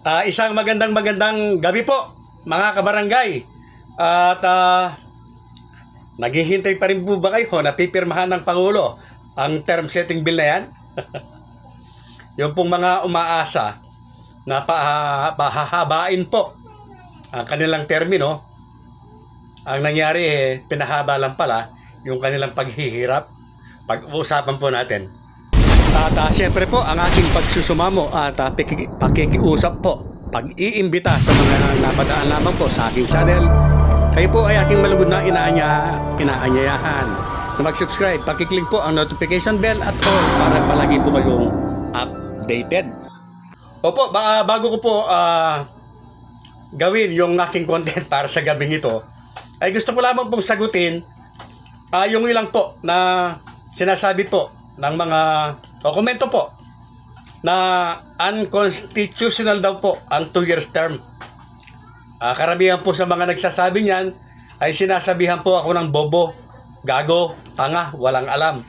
Ah, isang magandang magandang gabi po, mga kabarangay. At ah, naghihintay pa rin po ba kayo na pipirmahan ng Pangulo ang term setting bill na yan? Yung pong mga umaasa na pa, pahahabain po ang kanilang termino, ang nangyari eh, pinahaba lang pala yung kanilang paghihirap. Pag-uusapan po natin. At uh, syempre po, ang aking pagsusumamo at uh, piki- pakikiusap po, pag-iimbita sa mga napadaan lamang po sa aking channel, kayo po ay aking malugod na inaanya, inaanyayahan na mag-subscribe, pakiclick po ang notification bell at all para palagi po kayong updated. Opo, ba- bago ko po ah, gawin yung aking content para sa gabing ito, ay gusto ko lamang pong sagutin ah yung ilang po na sinasabi po ng mga o komento po na unconstitutional daw po ang 2 years term. Ah, karamihan po sa mga nagsasabi niyan ay sinasabihan po ako ng bobo, gago, tanga, walang alam.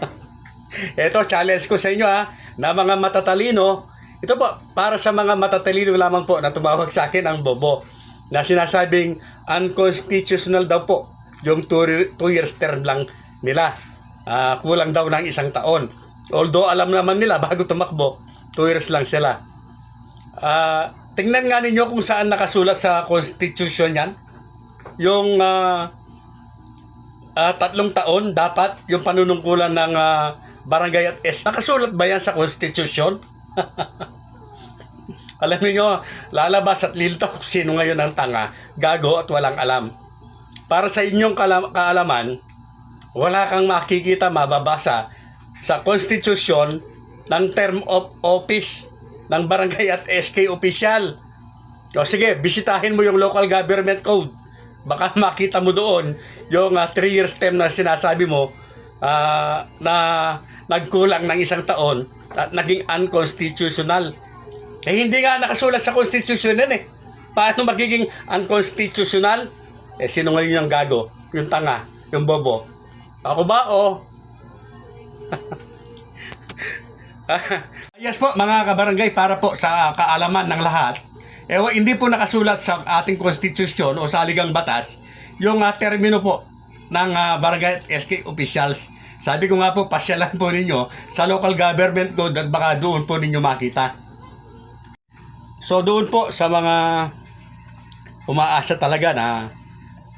Ito, challenge ko sa inyo ha, na mga matatalino, ito po, para sa mga matatalino lamang po na tumawag sa akin ang bobo, na sinasabing unconstitutional daw po yung 2 years term lang nila. Ah, kulang daw ng isang taon. Although alam naman nila bago tumakbo, 2 years lang sila. Ah, tingnan nga ninyo kung saan nakasulat sa constitution yan. Yung ah, ah, tatlong taon dapat yung panunungkulan ng ah, barangay at S. Nakasulat ba yan sa constitution? Alam niyo, lalabas at lilito kung sino ngayon ang tanga, gago at walang alam. Para sa inyong kaalaman, wala kang makikita mababasa sa constitution ng term of office ng barangay at SK official. O sige, bisitahin mo yung local government code. Baka makita mo doon yung 3 years term na sinasabi mo ah, na nagkulang ng isang taon at naging unconstitutional. Eh hindi nga nakasulat sa constitution yan eh. Paano magiging unconstitutional? Eh sinungaling yung gago, yung tanga, yung bobo. Ako ba o? yes po mga kabarangay para po sa kaalaman ng lahat. Eh hindi po nakasulat sa ating konstitusyon o sa aligang batas yung ah, termino po ng ah, barangay SK officials. Sabi ko nga po, pasyalan po ninyo sa local government code at baka doon po ninyo makita. So doon po sa mga umaasa talaga na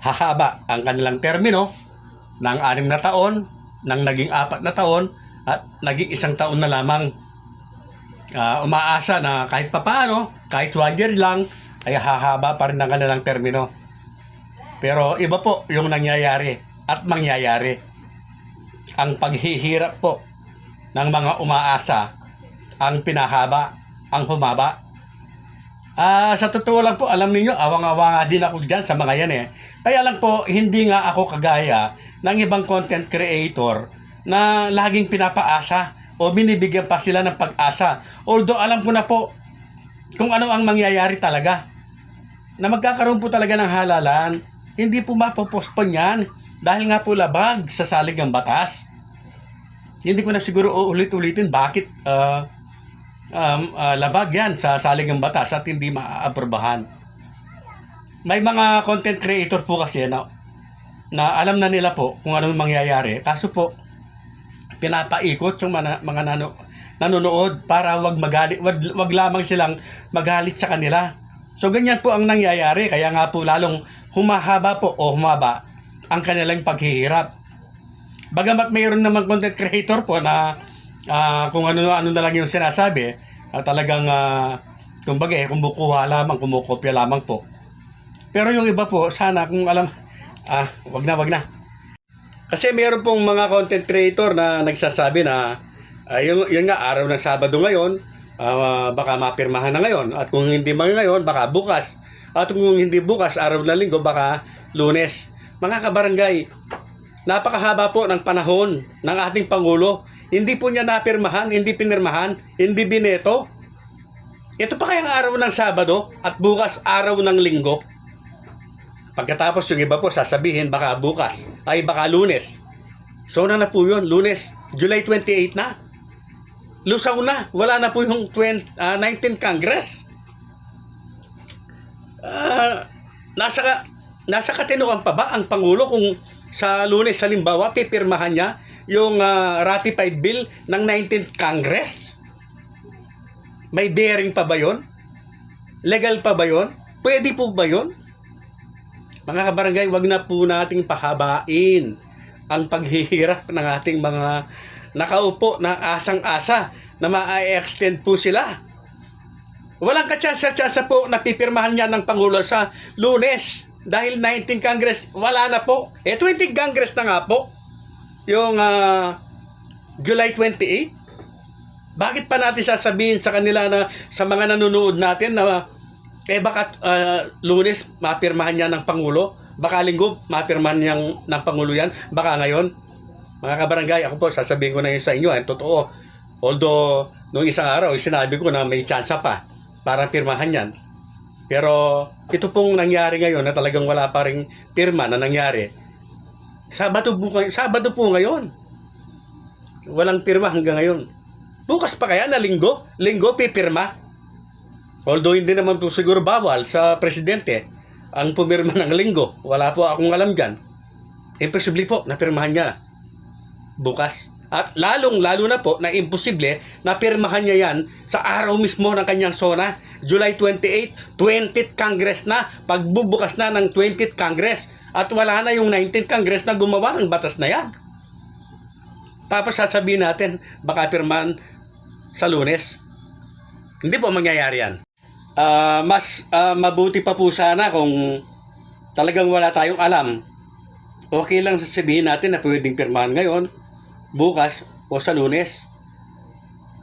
hahaba ang kanilang termino ng anim na taon, ng naging apat na taon, at naging isang taon na lamang. Ah, umaasa na kahit papaano, kahit one year lang, ay hahaba pa rin ang kanilang termino. Pero iba po yung nangyayari at mangyayari. Ang paghihirap po ng mga umaasa ang pinahaba, ang humaba. Ah, sa totoo lang po, alam niyo, awang-awa nga din ako diyan sa mga yan eh. Kaya lang po, hindi nga ako kagaya ng ibang content creator na laging pinapaasa o binibigyan pa sila ng pag-asa. Although alam ko na po kung ano ang mangyayari talaga. Na magkakaroon po talaga ng halalan, hindi po mapopospon yan dahil nga po labag sa salig ng batas. Hindi ko na siguro ulit-ulitin bakit ah, um, ah, labag yan sa salig ng batas at hindi maaaprobahan. May mga content creator po kasi na, na alam na nila po kung anong mangyayari. Kaso po, pinapaikot yung mga, mga nano, nanonood para wag magalit, wag, wag lamang silang magalit sa kanila. So ganyan po ang nangyayari. Kaya nga po lalong humahaba po o humaba ang kanilang paghihirap. Bagamat mayroon naman content creator po na ah, kung ano ano na lang yung sinasabi, ah, talagang uh, kumbaga eh, kumukuha lamang, kumukopya lamang po. Pero yung iba po, sana kung alam, ah, wag na, wag na. Kasi meron pong mga content creator na nagsasabi na ah, yung, yun nga, araw ng Sabado ngayon, ah, baka mapirmahan na ngayon. At kung hindi man ngayon, baka bukas. At kung hindi bukas, araw na linggo, baka lunes. Mga kabarangay, napakahaba po ng panahon ng ating Pangulo. Hindi po niya napirmahan, hindi pinirmahan, hindi bineto. Ito pa kayang araw ng Sabado at bukas araw ng linggo. Pagkatapos yung iba po sasabihin baka bukas ay baka lunes. So na na po yun, lunes, July 28 na. Lusaw na, wala na po yung 20, ah, 19 Congress. Ah, nasa nasa katinuan pa ba ang Pangulo kung sa lunes halimbawa pipirmahan niya yung ah, ratified bill ng 19th Congress? May bearing pa ba yon? Legal pa ba yon? Pwede po ba yon? Mga kabarangay, wag na po nating pahabain ang paghihirap ng ating mga nakaupo na asang-asa na ma-extend po sila. Walang katsansa-tsansa po na pipirmahan niya ng Pangulo sa lunes. Dahil 19 Congress, wala na po. Eh, 20 Congress na nga po. Yung ah, July 28. Bakit pa natin sasabihin sa kanila na sa mga nanonood natin na eh baka ah, lunes mapirmahan niya ng Pangulo? Baka linggo mapirmahan niyang ng Pangulo yan? Baka ngayon? Mga kabarangay, ako po sasabihin ko na yun sa inyo. Ang totoo. Although, nung isang araw, sinabi ko na may chance pa para pirmahan yan. Pero ito pong nangyari ngayon na talagang wala pa ring pirma na nangyari. Sabado po, Sabado po ngayon. Walang pirma hanggang ngayon. Bukas pa kaya na linggo? Linggo pipirma? Although hindi naman po siguro bawal sa presidente ang pumirma ng linggo. Wala po akong alam dyan. Imposible po na pirmahan niya bukas. At lalong lalo na po na imposible na pirmahan niya yan sa araw mismo ng kanyang sona, July 28, 20th Congress na, pagbubukas na ng 20th Congress. At wala na yung 19th Congress na gumawa ng batas na yan. Tapos sasabihin natin, baka pirmahan sa lunes. Hindi po mangyayari yan. Ah, mas ah, mabuti pa po sana kung talagang wala tayong alam. Okay lang sasabihin natin na pwedeng pirmahan ngayon, bukas o sa lunes.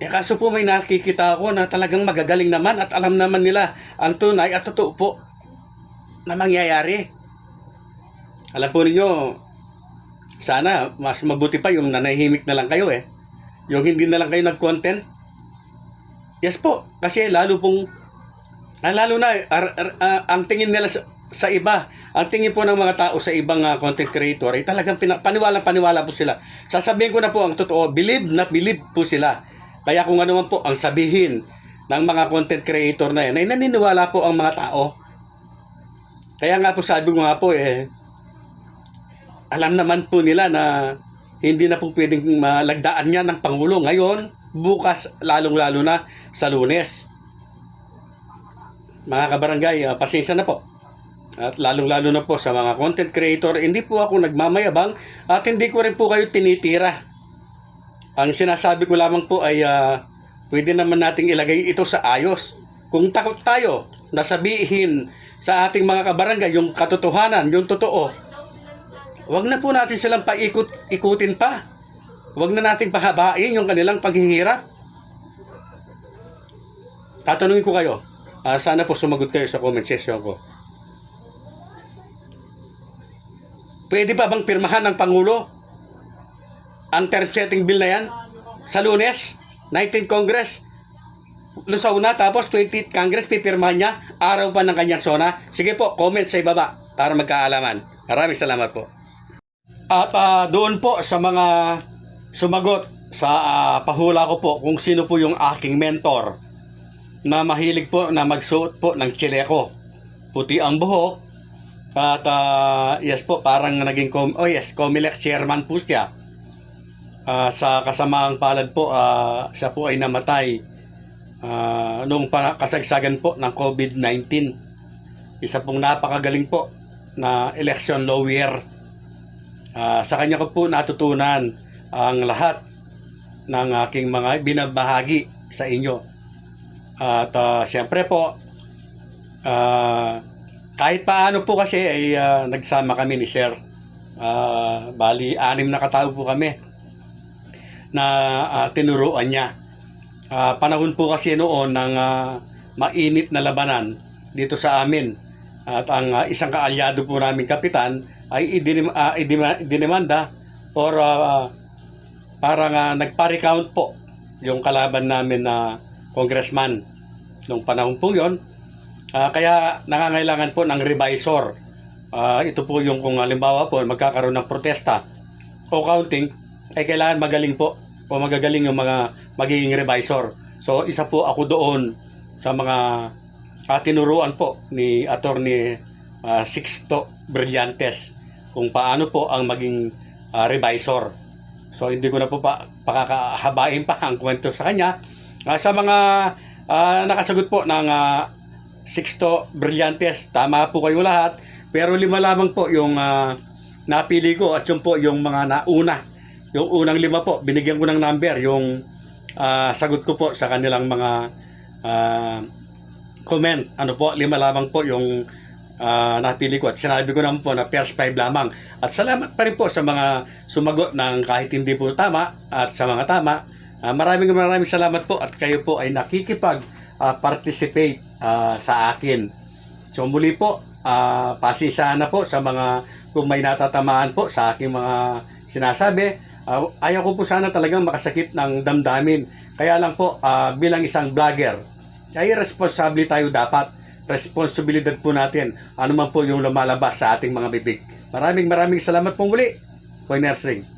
Eh kaso po may nakikita ako na talagang magagaling naman at alam naman nila ang tunay at totoo po na mangyayari. Alam po ninyo, sana mas mabuti pa yung nanahimik na lang kayo eh. Yung hindi na lang kayo nag-content. Yes po, kasi lalo pong, ah, lalo na, ar- ar- ah, ang tingin nila sa, sa iba, ang tingin po ng mga tao sa ibang ah, content creator ay talagang pina, paniwala paniwala po sila. Sasabihin ko na po ang totoo, believe na believe po sila. Kaya kung ano man po ang sabihin ng mga content creator na yan, ay naniniwala po ang mga tao. Kaya nga po sabi ko nga po eh, alam naman po nila na hindi na po pwedeng malagdaan niya ng Pangulo ngayon, bukas, lalong-lalo na sa lunes. Mga kabarangay, ah, pasensya na po. At lalong-lalo na po sa mga content creator, hindi po ako nagmamayabang at hindi ko rin po kayo tinitira. Ang sinasabi ko lamang po ay ah, pwede naman nating ilagay ito sa ayos. Kung takot tayo na sabihin sa ating mga kabarangay yung katotohanan, yung totoo, Huwag na po natin silang paikot-ikutin pa. Huwag na nating pahabain yung kanilang paghihirap. Tatanungin ko kayo. ah, sana po sumagot kayo sa comment section ko. Pwede pa bang pirmahan ng Pangulo ang term bill na yan sa lunes, 19 Congress, sa una, tapos 20th Congress, pipirmahan niya, araw pa ng kanyang sona. Sige po, comment sa ibaba para magkaalaman. Maraming salamat po. At ah, doon po sa mga sumagot sa ah, pahula ko po kung sino po yung aking mentor na mahilig po na magsuot po ng chileko. Puti ang buhok. At ah, yes po, parang naging, com- oh yes, Comelec chairman po siya. Ah, sa kasamaang palad po, ah, siya po ay namatay ah, noong kasagsagan po ng COVID-19. Isa pong napakagaling po na election lawyer. Ah, sa kanya ko po natutunan ang lahat ng aking mga binabahagi sa inyo. At ah, siyempre po, ah, kahit paano po kasi ay ah, nagsama kami ni Sir. Ah, bali, anim na katao po kami na ah, tinuruan niya. Ah, panahon po kasi noon ng ah, mainit na labanan dito sa amin. At ang ah, isang kaalyado po namin kapitan ay idinim, idima- idinimanda or ah, parang ah, nagpa-recount po yung kalaban namin na congressman nung panahon po yon. Ah, kaya nangangailangan po ng revisor. Ah, ito po yung kung halimbawa po magkakaroon ng protesta o counting ay kailangan magaling po o magagaling yung mga magiging revisor. So isa po ako doon sa mga uh, tinuruan po ni Attorney uh, Sixto Brillantes kung paano po ang maging uh, revisor. So hindi ko na po pa pakakahabain pa ang kwento sa kanya. Uh, sa mga uh, nakasagot po ng uh, Sixto Brillantes, tama po kayo lahat. Pero lima lamang po yung uh, napili ko at yun po yung mga nauna. Yung unang lima po, binigyan ko ng number. Yung uh, sagot ko po sa kanilang mga uh, comment. Ano po, lima lamang po yung ah, napili ko. At sinabi ko naman po na first five lamang. At salamat pa rin po sa mga sumagot ng kahit hindi po tama at sa mga tama. Ah, maraming maraming salamat po at kayo po ay nakikipag ah, participate ah, sa akin. So muli po, uh, pasensya na po sa mga kung may natatamaan po sa aking mga sinasabi. Ah, ayaw ko po sana talagang makasakit ng damdamin. Kaya lang po, ah, bilang isang vlogger, ay responsable tayo dapat. Responsibilidad po natin ano man po yung lumalabas sa ating mga bibig. Maraming maraming salamat po muli. Coiners Ring.